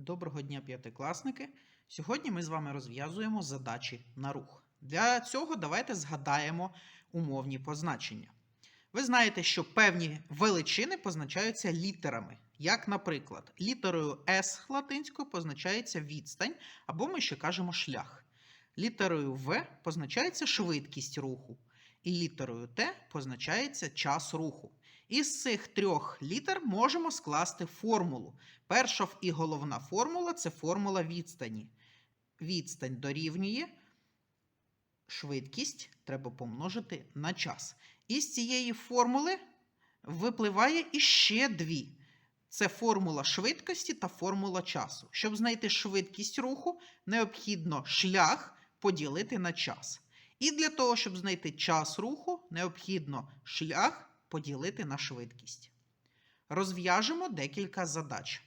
Доброго дня, п'ятикласники! Сьогодні ми з вами розв'язуємо задачі на рух. Для цього давайте згадаємо умовні позначення. Ви знаєте, що певні величини позначаються літерами. Як, наприклад, літерою S латинською позначається відстань, або ми ще кажемо шлях. Літерою В позначається швидкість руху, і літерою Т позначається час руху. Із цих трьох літер можемо скласти формулу. Перша і головна формула це формула відстані. Відстань дорівнює швидкість треба помножити на час. Із цієї формули випливає іще дві. Це формула швидкості та формула часу. Щоб знайти швидкість руху, необхідно шлях поділити на час. І для того, щоб знайти час руху, необхідно шлях поділити на швидкість. Розв'яжемо декілька задач.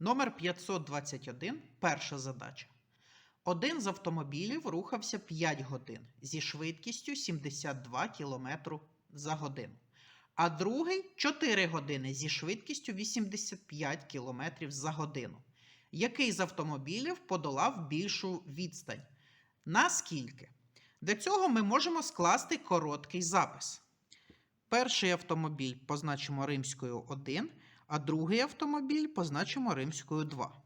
Номер 521. Перша задача. Один з автомобілів рухався 5 годин зі швидкістю 72 км за годину, а другий 4 години зі швидкістю 85 км за годину. Який з автомобілів подолав більшу відстань? Наскільки? Для цього ми можемо скласти короткий запис. Перший автомобіль позначимо римською 1, а другий автомобіль позначимо римською 2.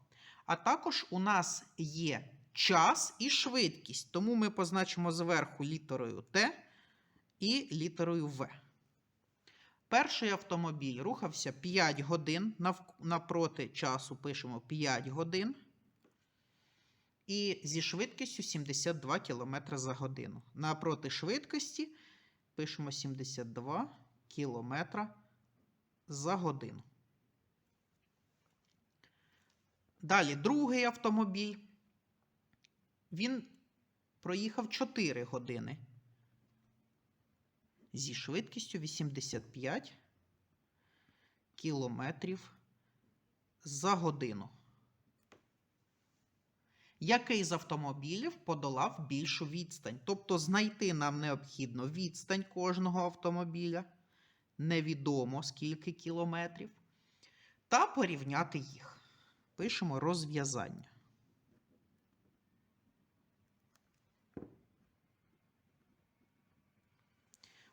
А також у нас є час і швидкість, тому ми позначимо зверху літерою Т і літерою В. Перший автомобіль рухався 5 годин, напроти часу пишемо 5 годин. І зі швидкістю 72 км за годину. Напроти швидкості пишемо 72 км за годину. Далі другий автомобіль. Він проїхав 4 години зі швидкістю 85 кілометрів за годину. Який з автомобілів подолав більшу відстань? Тобто знайти нам необхідно відстань кожного автомобіля, невідомо скільки кілометрів, та порівняти їх. Пишемо розв'язання.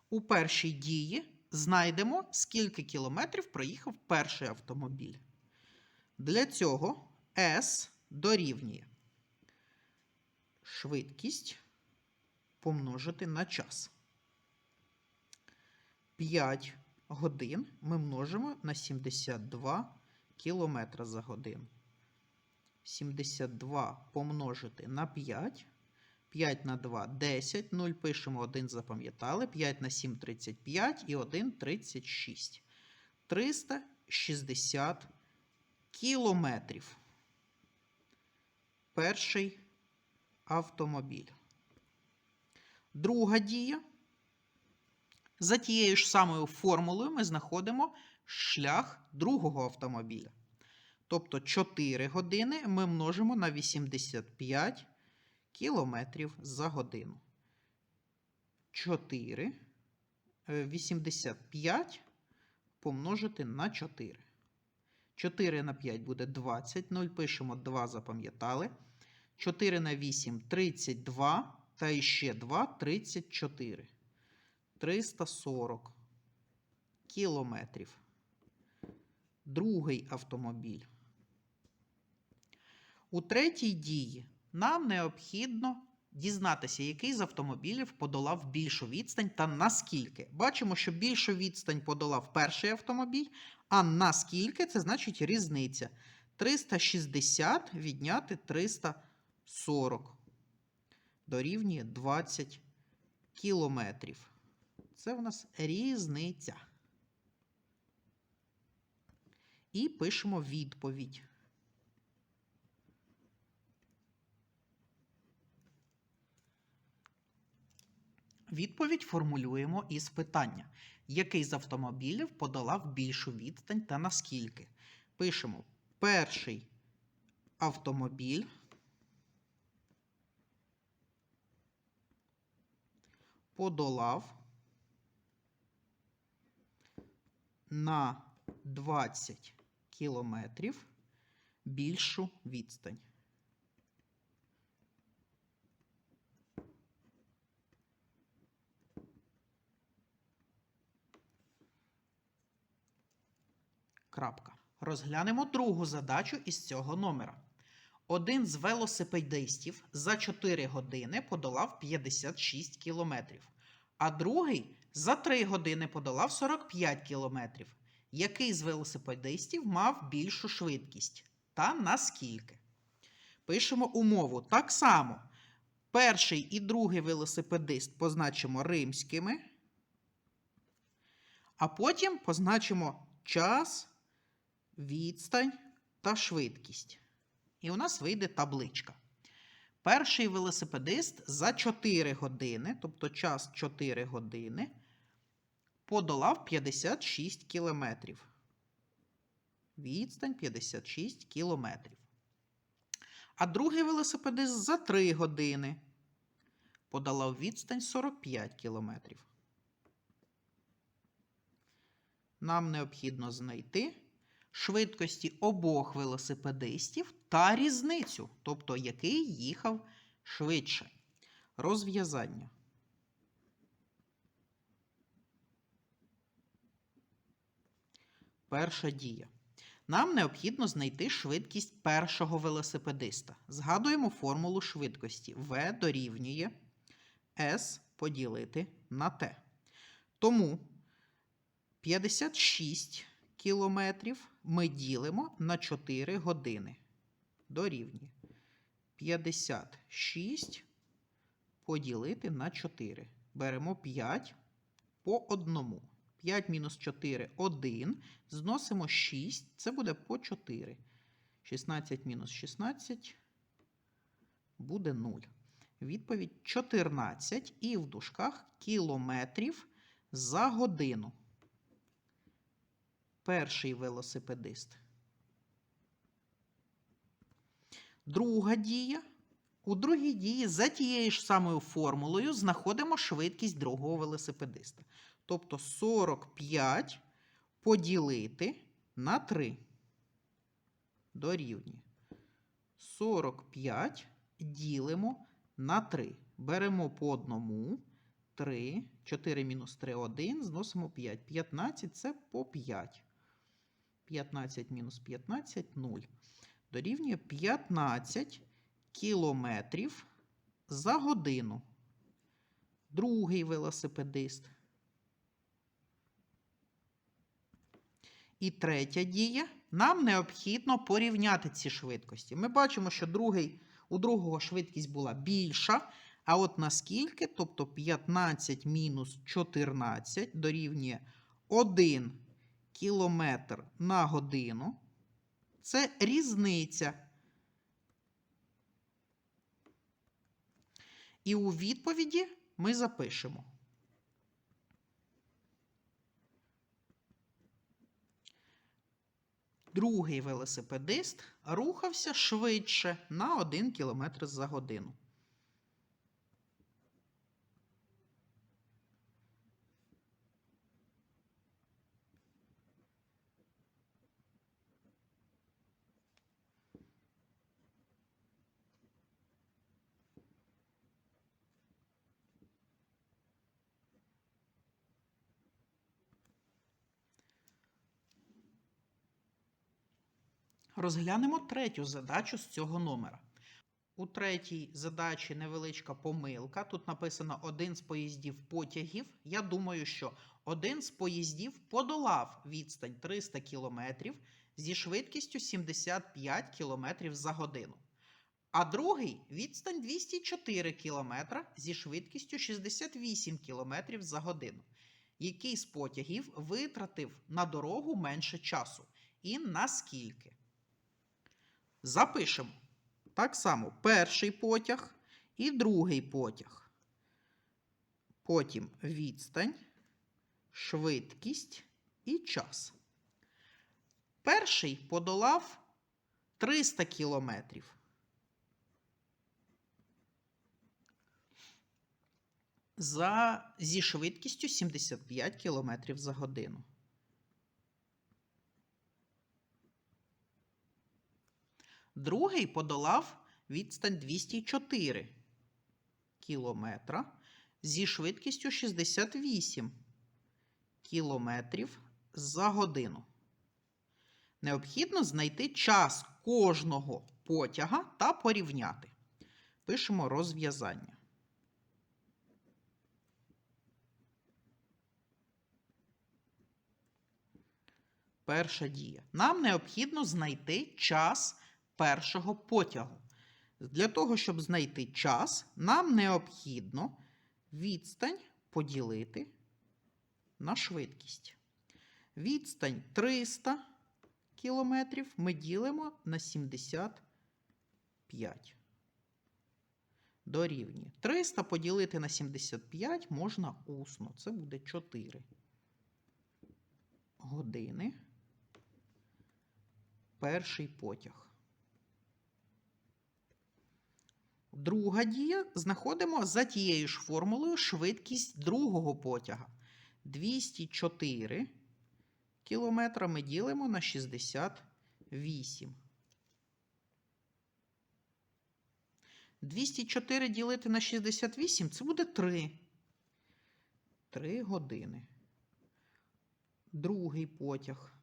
У першій дії знайдемо, скільки кілометрів проїхав перший автомобіль. Для цього S дорівнює швидкість помножити на час. 5 годин ми множимо на 72 км за годину. 72 помножити на 5. 5 на 2 10. 0 пишемо 1, запам'ятали. 5 на 7 35 і 1 36. 360 кілометрів. Перший автомобіль. Друга дія. За тією ж самою формулою ми знаходимо шлях другого автомобіля. Тобто 4 години ми множимо на 85 кілометрів за годину. 4 85 помножити на 4. 4 на 5 буде 20. 0 пишемо 2, запам'ятали. 4 на 8 32. Та іще 2 34. 340 кілометрів. Другий автомобіль. У третій дії нам необхідно дізнатися, який з автомобілів подолав більшу відстань та наскільки. Бачимо, що більшу відстань подолав перший автомобіль, а наскільки це значить різниця. 360 відняти 340. Дорівнює 20 кілометрів. Це в нас різниця. І пишемо відповідь. Відповідь формулюємо із питання, який з автомобілів подолав більшу відстань та наскільки. Пишемо перший автомобіль подолав на 20 кілометрів більшу відстань. Крапка. Розглянемо другу задачу із цього номера. Один з велосипедистів за 4 години подолав 56 кілометрів, а другий за 3 години подолав 45 кілометрів. Який з велосипедистів мав більшу швидкість? Та наскільки? Пишемо умову. Так само. Перший і другий велосипедист позначимо римськими, а потім позначимо час, відстань та швидкість. І у нас вийде табличка. Перший велосипедист за 4 години, тобто час 4 години, подолав 56 кілометрів. Відстань 56 кілометрів. А другий велосипедист за 3 години подолав відстань 45 кілометрів. Нам необхідно знайти швидкості обох велосипедистів та різницю, тобто який їхав швидше. Розв'язання. Перша дія. Нам необхідно знайти швидкість першого велосипедиста. Згадуємо формулу швидкості. V дорівнює S поділити на T. Тому 56 кілометрів ми ділимо на 4 години. Дорівнює 56 поділити на 4. Беремо 5 по одному. 5 мінус 4 1. Зносимо 6. Це буде по 4. 16 мінус 16 буде 0. Відповідь 14 і в дужках кілометрів за годину. Перший велосипедист. Друга дія. У другій дії за тією ж самою формулою знаходимо швидкість другого велосипедиста. Тобто 45 поділити на 3 дорівнює. 45 ділимо на 3. Беремо по одному. 3, 4 мінус 3, 1, зносимо 5. 15 це по 5. 15 мінус 15 0. Дорівнює 15 кілометрів за годину. Другий велосипедист. І третя дія. Нам необхідно порівняти ці швидкості. Ми бачимо, що другий, у другого швидкість була більша. А от наскільки, тобто 15 мінус 14 дорівнює 1 кілометр на годину. Це різниця. І у відповіді ми запишемо. Другий велосипедист рухався швидше на 1 км за годину. Розглянемо третю задачу з цього номера. У третій задачі невеличка помилка. Тут написано один з поїздів потягів. Я думаю, що один з поїздів подолав відстань 300 км зі швидкістю 75 км за годину. А другий відстань 204 км зі швидкістю 68 км за годину. Який з потягів витратив на дорогу менше часу? І наскільки? Запишемо. Так само перший потяг і другий потяг. Потім відстань, швидкість і час. Перший подолав 300 кілометрів. За, зі швидкістю 75 км за годину. Другий подолав відстань 204 кілометра зі швидкістю 68 кілометрів за годину. Необхідно знайти час кожного потяга та порівняти. Пишемо розв'язання. Перша дія. Нам необхідно знайти час першого потягу. Для того, щоб знайти час, нам необхідно відстань поділити на швидкість. Відстань 300 кілометрів ми ділимо на 75. Дорівнює. 300 поділити на 75 можна усно. Це буде 4 години. Перший потяг. Друга дія. Знаходимо за тією ж формулою швидкість другого потяга. 204 кілометра ми ділимо на 68. 204 ділити на 68 це буде 3. 3 години. Другий потяг.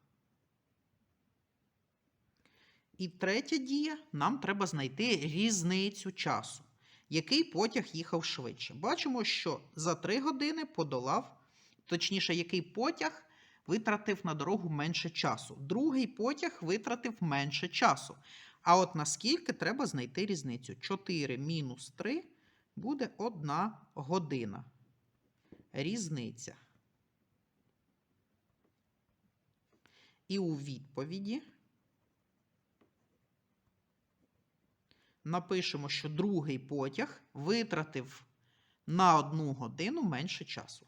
І третя дія, нам треба знайти різницю часу. Який потяг їхав швидше? Бачимо, що за 3 години подолав, точніше, який потяг витратив на дорогу менше часу. Другий потяг витратив менше часу. А от наскільки треба знайти різницю? 4 мінус 3 буде 1 година. Різниця. І у відповіді напишемо, що другий потяг витратив на одну годину менше часу.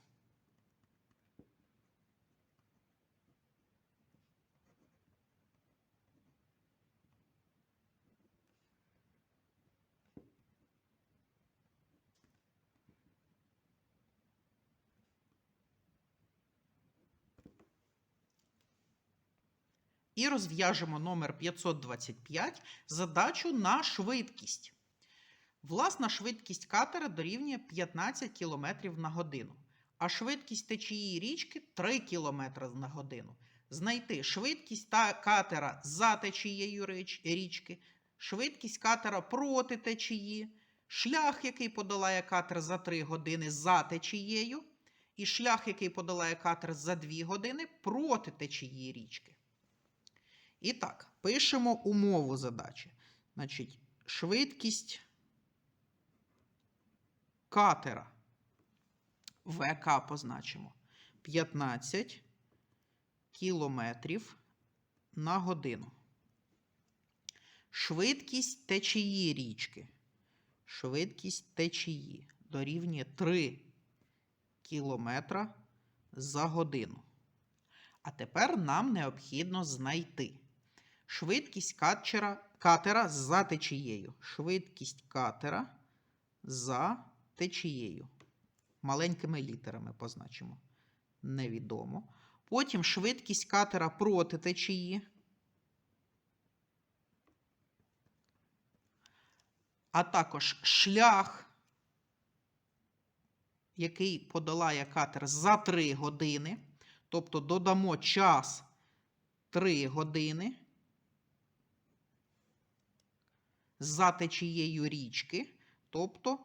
І розв'яжемо номер 525 задачу на швидкість. Власна швидкість катера дорівнює 15 км на годину, а швидкість течії річки 3 км на годину. Знайти швидкість та катера за течією річки, швидкість катера проти течії, шлях, який подолає катер за 3 години за течією, і шлях, який подолає катер за 2 години проти течії річки. І так, пишемо умову задачі. Значить, швидкість катера ВК позначимо 15 кілометрів на годину. Швидкість течії річки. Швидкість течії дорівнює 3 кілометра за годину. А тепер нам необхідно знайти швидкість катера, катера за течією. Швидкість катера за течією. Маленькими літерами позначимо. Невідомо. Потім швидкість катера проти течії. А також шлях, який подолає катер за 3 години. Тобто додамо час 3 години за течією річки. Тобто,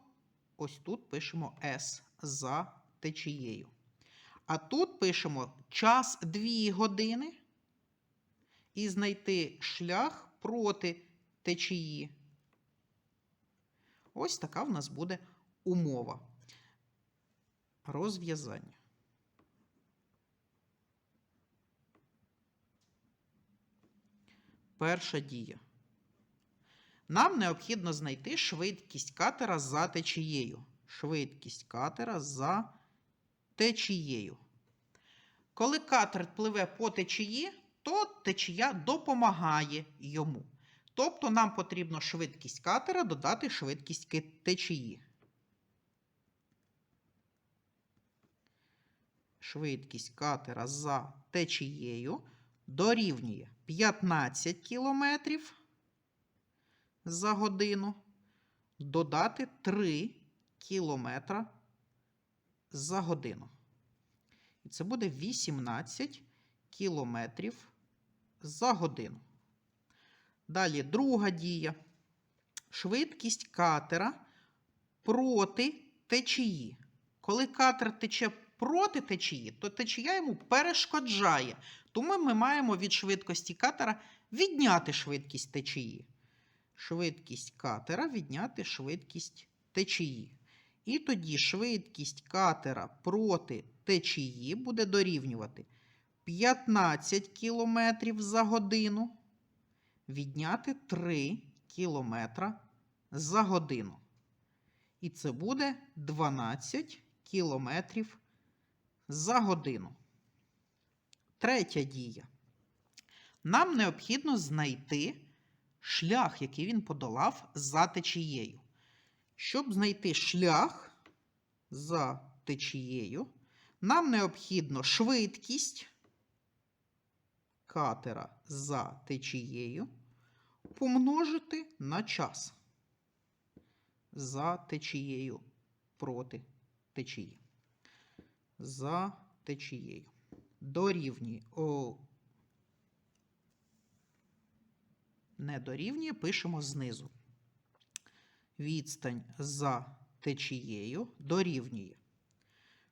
ось тут пишемо S за течією. А тут пишемо час 2 години і знайти шлях проти течії. Ось така в нас буде умова. Розв'язання. Перша дія. Нам необхідно знайти швидкість катера за течією. Швидкість катера за течією. Коли катер пливе по течії, то течія допомагає йому. Тобто нам потрібно швидкість катера додати швидкість течії. Швидкість катера за течією дорівнює 15 кілометрів за годину додати 3 кілометра за годину. І це буде 18 кілометрів за годину. Далі друга дія. Швидкість катера проти течії. Коли катер тече проти течії, то течія йому перешкоджає. Тому ми маємо від швидкості катера відняти швидкість течії. Швидкість катера відняти швидкість течії. І тоді швидкість катера проти течії буде дорівнювати 15 км за годину відняти 3 км за годину. І це буде 12 км за годину. Третя дія. Нам необхідно знайти шлях, який він подолав за течією. Щоб знайти шлях за течією, нам необхідно швидкість катера за течією помножити на час за течією проти течії. За течією. Дорівнює. Не дорівнює, пишемо знизу. Відстань за течією дорівнює.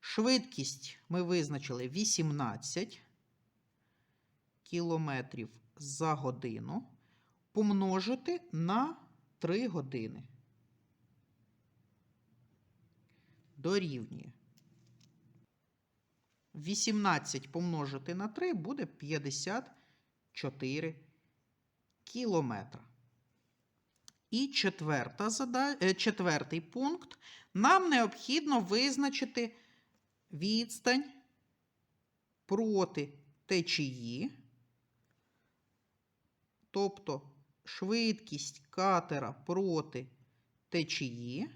Швидкість ми визначили 18 кілометрів за годину помножити на 3 години. Дорівнює. 18 помножити на 3 буде 54 кілометра. І четверта зада... е, четвертий пункт. Нам необхідно визначити відстань проти течії, тобто швидкість катера проти течії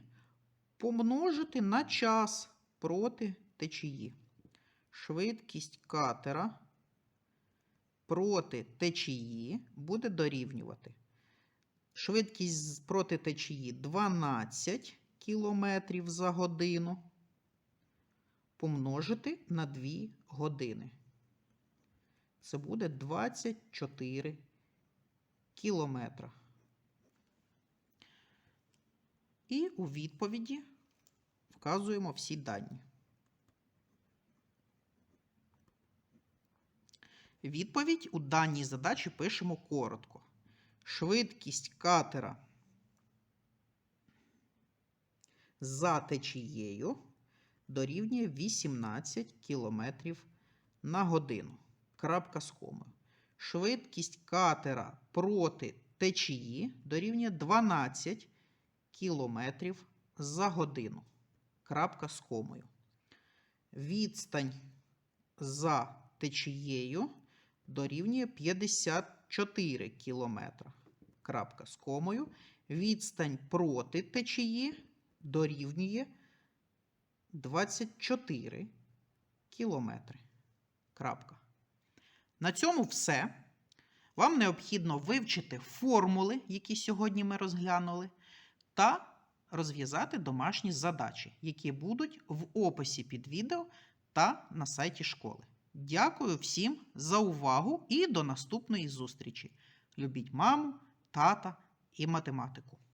помножити на час проти течії. Швидкість катера проти течії буде дорівнювати. Швидкість проти течії 12 км за годину помножити на 2 години. Це буде 24 кілометра. І у відповіді вказуємо всі дані. Відповідь у даній задачі пишемо коротко. Швидкість катера за течією дорівнює 18 км на годину. Крапка з комою. Швидкість катера проти течії дорівнює 12 км за годину. Крапка з комою. Відстань за течією дорівнює 54 км. Крапка з комою. Відстань проти течії дорівнює 24 кілометри. Крапка. На цьому все. Вам необхідно вивчити формули, які сьогодні ми розглянули, та розв'язати домашні задачі, які будуть в описі під відео та на сайті школи. Дякую всім за увагу і до наступної зустрічі. Любіть маму, тата і математику.